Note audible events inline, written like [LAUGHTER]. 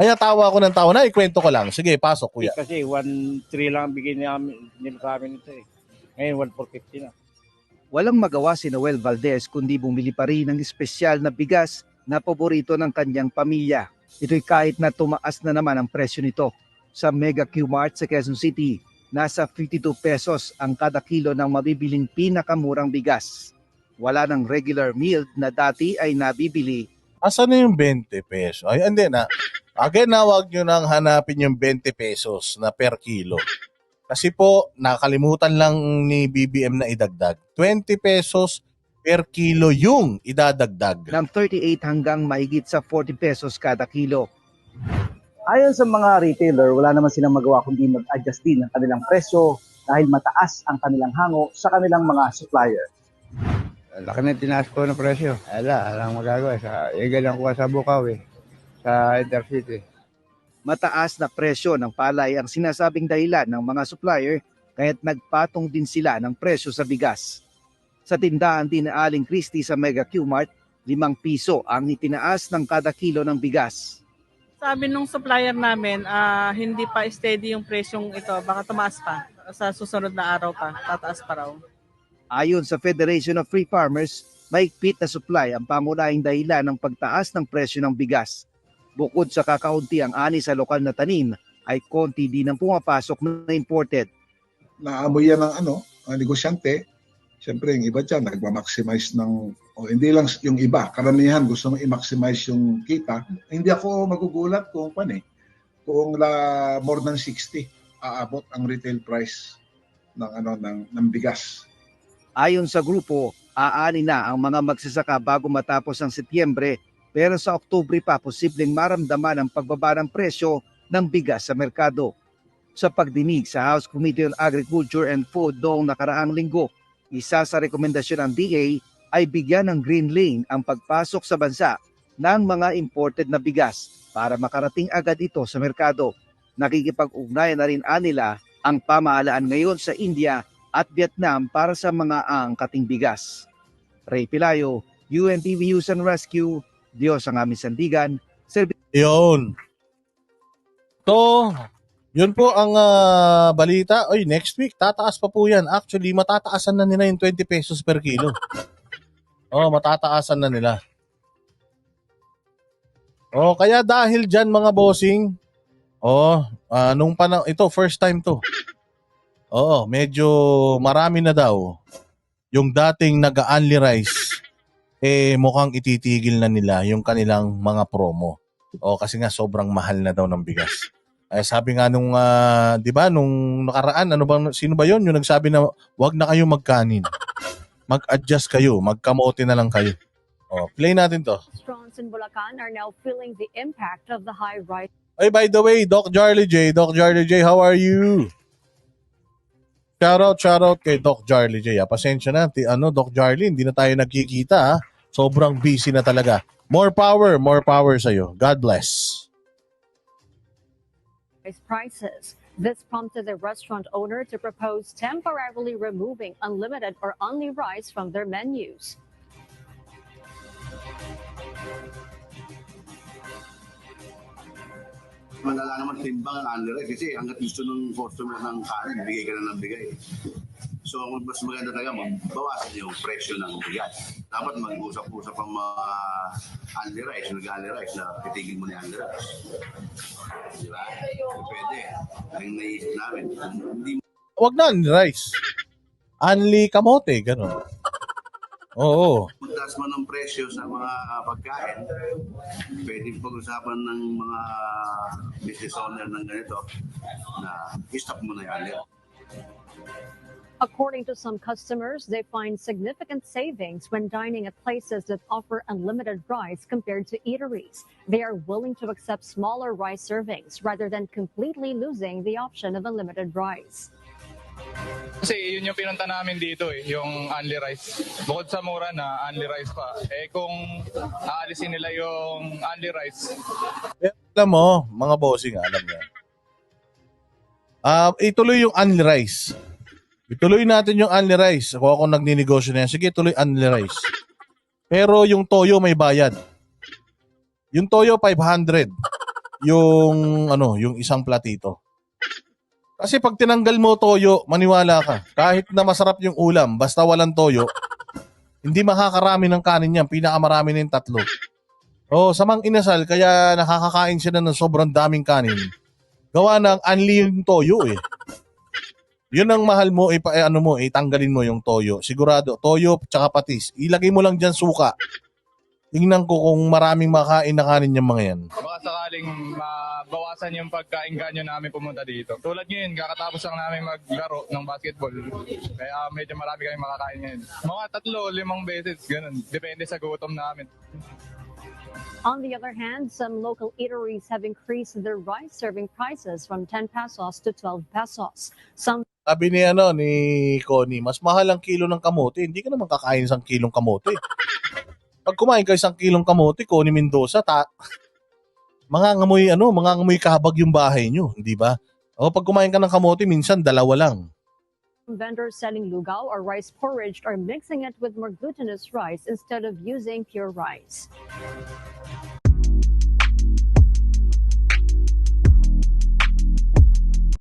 Kaya tawa ako ng tawa na, ikwento ko lang. Sige, pasok kuya. Kasi 1.3 lang ang bigay namin, nila sa amin ito eh. Ngayon 1.450 na. Walang magawa si Noel Valdez kundi bumili pa rin ng espesyal na bigas na paborito ng kanyang pamilya. Ito'y kahit na tumaas na naman ang presyo nito. Sa Mega Q-Mart sa Quezon City, nasa 52 pesos ang kada kilo ng mabibiling pinakamurang bigas. Wala ng regular meal na dati ay nabibili Asan na yung 20 pesos? Ay, hindi na. Again na, wag nyo nang hanapin yung 20 pesos na per kilo. Kasi po, nakalimutan lang ni BBM na idagdag. 20 pesos per kilo yung idadagdag. ng 38 hanggang mahigit sa 40 pesos kada kilo. Ayon sa mga retailer, wala naman silang magawa kundi mag-adjust din ng kanilang presyo dahil mataas ang kanilang hango sa kanilang mga supplier. Laki na tinaas ko ng presyo. Ala, alang magagawa. Sa, igal lang ko sa Bukaw eh. Sa Intercity. Mataas na presyo ng palay ang sinasabing dahilan ng mga supplier kaya't nagpatong din sila ng presyo sa bigas. Sa tindahan din na Aling Christie sa Mega Q-Mart, 5 piso ang itinaas ng kada kilo ng bigas. Sabi nung supplier namin, ah, hindi pa steady yung presyong ito. Baka tumaas pa. Sa susunod na araw pa, tataas pa raw. Ayon sa Federation of Free Farmers, mahigpit na supply ang pangunahing dahilan ng pagtaas ng presyo ng bigas. Bukod sa kakaunti ang ani sa lokal na tanim, ay konti din ang pumapasok na imported. naamoy yan ng ano, ang negosyante. Siyempre, yung iba dyan, nagmamaximize ng, o hindi lang yung iba, karamihan gusto mong i-maximize yung kita. Hindi ako magugulat kung pan eh, kung la more than 60 aabot ang retail price ng ano ng, ng bigas. Ayon sa grupo, aani na ang mga magsasaka bago matapos ang Setyembre pero sa Oktubre pa posibleng maramdaman ang pagbaba ng presyo ng bigas sa merkado. Sa pagdinig sa House Committee on Agriculture and Food noong nakaraang linggo, isa sa rekomendasyon ng DA ay bigyan ng green lane ang pagpasok sa bansa ng mga imported na bigas para makarating agad ito sa merkado. Nakikipag-ugnayan na rin anila ang pamahalaan ngayon sa India at Vietnam para sa mga angkating bigas. Ray Pilayo, UNTV News and Rescue, Diyos ang aming sandigan, Yun. So, yun po ang ah, balita. Oy, next week, tataas pa po yan. Actually, matataasan na nila yung 20 pesos per kilo. Oh, matataasan na nila. Oh, kaya dahil dyan mga bossing, oh, ah, nung panahon, ito, first time to. Oo, medyo marami na daw yung dating nag-only rice, eh mukhang ititigil na nila yung kanilang mga promo. O kasi nga sobrang mahal na daw ng bigas. [LAUGHS] Eh sabi nga nung ah, 'di ba nung nakaraan ano bang sino ba 'yon yung nagsabi na wag na kayo magkanin. Mag-adjust kayo, magkamote na lang kayo. Oh, play natin 'to. Restaurants in Bulacan are now feeling the impact of the high rise Ay by the way, Doc Jarly J, Doc Jarly J, how are you? Shout out, shout out kay Doc Jarly J. Ah. Pasensya na, ti, ano, Doc Jarly, hindi na tayo nagkikita. Ah. Sobrang busy na talaga. More power, more power sa'yo. God bless. prices. This prompted the restaurant owner to propose temporarily removing unlimited or only rice from their menus. Malala naman timbang ang under kasi hanggat gusto ng customer ng kanin, bigay ka na ng bigay. So, ang mas maganda talaga, bawasan yung presyo ng bigas. Dapat mag-usap-usap ang mga nag-only rice na titigil mo only rice. Di ba? Pwede. Ang naisip namin, hindi Wag na, only rice. Only kamote, ganun. Oo. Magtaas man ng presyo sa mga pagkain, pwedeng pag-usapan ng mga business owner ng ganito na stop mo na yan. According to some customers, they find significant savings when dining at places that offer unlimited rice compared to eateries. They are willing to accept smaller rice servings rather than completely losing the option of unlimited rice. Kasi yun yung pinunta namin dito eh, yung only rice. Bukod sa mura na only rice pa. Eh kung aalisin nila yung only rice, Eh, alam mo, mga bossing, alam niya. Ah, ituloy yung only rice. Ituloy natin yung only rice. Ako ako nagninegosyo na yan. Sige, tuloy only rice. Pero yung toyo may bayad. Yung toyo 500. yung ano, yung isang platito. Kasi pag tinanggal mo toyo, maniwala ka, kahit na masarap yung ulam, basta walang toyo, hindi makakarami ng kanin yan. Pinakamarami na yung tatlo. Oh, sa mang inasal, kaya nakakakain sila ng sobrang daming kanin. Gawa ng unli yung toyo eh. Yun ang mahal mo, ipa, eh, ano mo, itanggalin mo yung toyo. Sigurado, toyo tsaka patis. Ilagay mo lang dyan suka. Tingnan ko kung maraming makain na kanin yung mga yan. Baka sakaling mabawasan yung pagkain ganyo namin pumunta dito. Tulad ngayon, kakatapos lang namin maglaro ng basketball. Kaya medyo marami kami makakain ngayon. Mga tatlo, limang beses, ganun. Depende sa gutom namin. On the other hand, some local eateries have increased their rice serving prices from 10 pesos to 12 pesos. Some Sabi ni ano ni Connie, mas mahal ang kilo ng kamote. Hindi ka naman kakain isang kilong kamote. Pag kumain ka isang kilong kamote, Connie Mendoza, ta mga ngamoy ano, mga ngamoy kabag yung bahay nyo, di ba? O pag kumain ka ng kamote, minsan dalawa lang. vendors selling lugao or rice porridge are mixing it with more glutinous rice instead of using pure rice.